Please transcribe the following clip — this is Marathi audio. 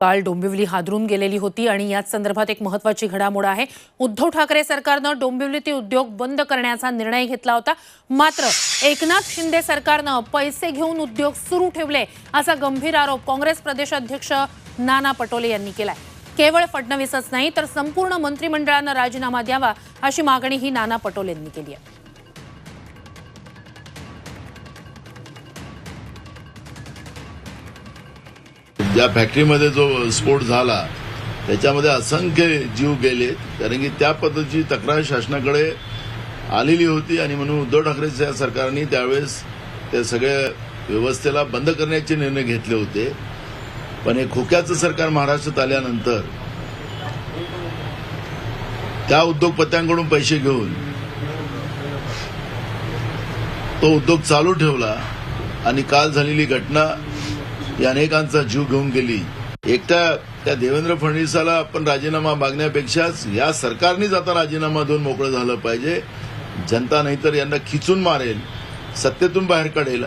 काल डोंबिवली हादरून गेलेली होती आणि याच संदर्भात एक महत्वाची घडामोड आहे. उद्धव ठाकरे सरकारनं डोंबिवलीतील उद्योग बंद करण्याचा निर्णय घेतला होता. मात्र एकनाथ शिंदे सरकारनं पैसे घेऊन उद्योग सुरू ठेवले असा गंभीर आरोप काँग्रेस प्रदेशाध्यक्ष नाना पटोले यांनी केलाय. केवळ फडणवीसच नाही तर संपूर्ण मंत्रिमंडळानं राजीनामा द्यावा अशी मागणीही नाना पटोलेंनी केली आहे. ज्या फॅक्टरीमध्ये जो स्फोट झाला त्याच्यामध्ये असंख्य जीव गेले कारण की त्या पद्धतीची तक्रार शासनाकडे आलेली होती आणि म्हणून उद्धव ठाकरेच्या सरकारने त्यावेळेस त्या सगळ्या व्यवस्थेला बंद करण्याचे निर्णय घेतले होते. पण हे खोक्याचं सरकार महाराष्ट्रात आल्यानंतर त्या उद्योगपत्यांकडून पैसे घेऊन तो उद्योग चालू ठेवला आणि काल झालेली घटना ही अनेकांचा जीव घेऊन गेली. एकट्या त्या देवेंद्र फडणवीसाला आपण राजीनामा मागण्यापेक्षाच या सरकारनेच आता राजीनामा देऊन मोकळं झालं पाहिजे. जनता नाहीतर यांना खिचून मारेल सत्तेतून बाहेर काढेल.